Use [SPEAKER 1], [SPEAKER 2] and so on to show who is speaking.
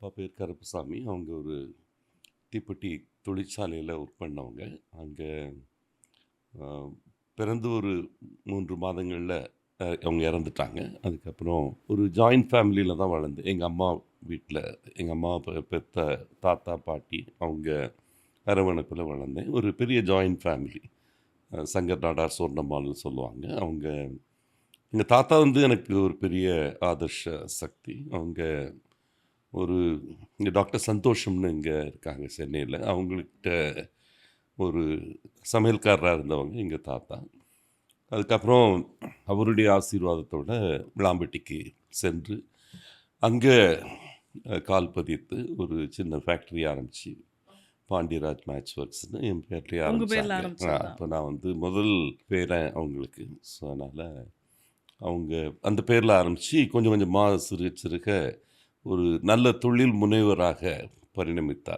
[SPEAKER 1] அப்பா பேர் கருப்புசாமி. அவங்க ஒரு தீப்பெட்டி தொழிற்சாலையில் ஒர்க் பண்ணவங்க. அங்கே பிறந்து ஒரு மூன்று மாதங்களில் அவங்க இறந்துட்டாங்க. அதுக்கப்புறம் ஒரு ஜாயிண்ட் ஃபேமிலியில் தான் வளர்ந்தேன் எங்கள் அம்மா வீட்டில் எங்கள் அம்மா பெத்த தாத்தா பாட்டி அவங்க அரவணைப்பில் வளர்ந்தேன் ஒரு பெரிய ஜாயிண்ட் ஃபேமிலி சங்கர் நாடார் சோர்ணம்மாள்னு சொல்லுவாங்க. அவங்க எங்கள் தாத்தா வந்து எனக்கு ஒரு பெரிய ஆதர்ஷ சக்தி. அவங்க ஒரு இங்கே டாக்டர் சந்தோஷம்னு இங்கே இருக்காங்க சென்னையில். அவங்கள்ட்ட ஒரு சமையல்காரராக இருந்தவங்க எங்கள் தாத்தா. அதுக்கப்புறம் அவருடைய ஆசீர்வாதத்தோட விளாம்பட்டிக்கு சென்று அங்கே கால் பதித்து ஒரு சின்ன ஃபேக்ட்ரி ஆரம்பித்து பாண்டியராஜ் மேட்ச் ஒர்க்ஸ்னு என் பேர்லேயே
[SPEAKER 2] ஆரம்பிச்சதா?
[SPEAKER 1] அப்போ நான் வந்து முதல் பேரன் அவங்களுக்கு. ஸோ அதனால் அவங்க அந்த பேரில் ஆரம்பித்து கொஞ்சம் கொஞ்சமாக சிறுக சிறுக ஒரு நல்ல தொழில் முனைவராக பரிணமித்தார்.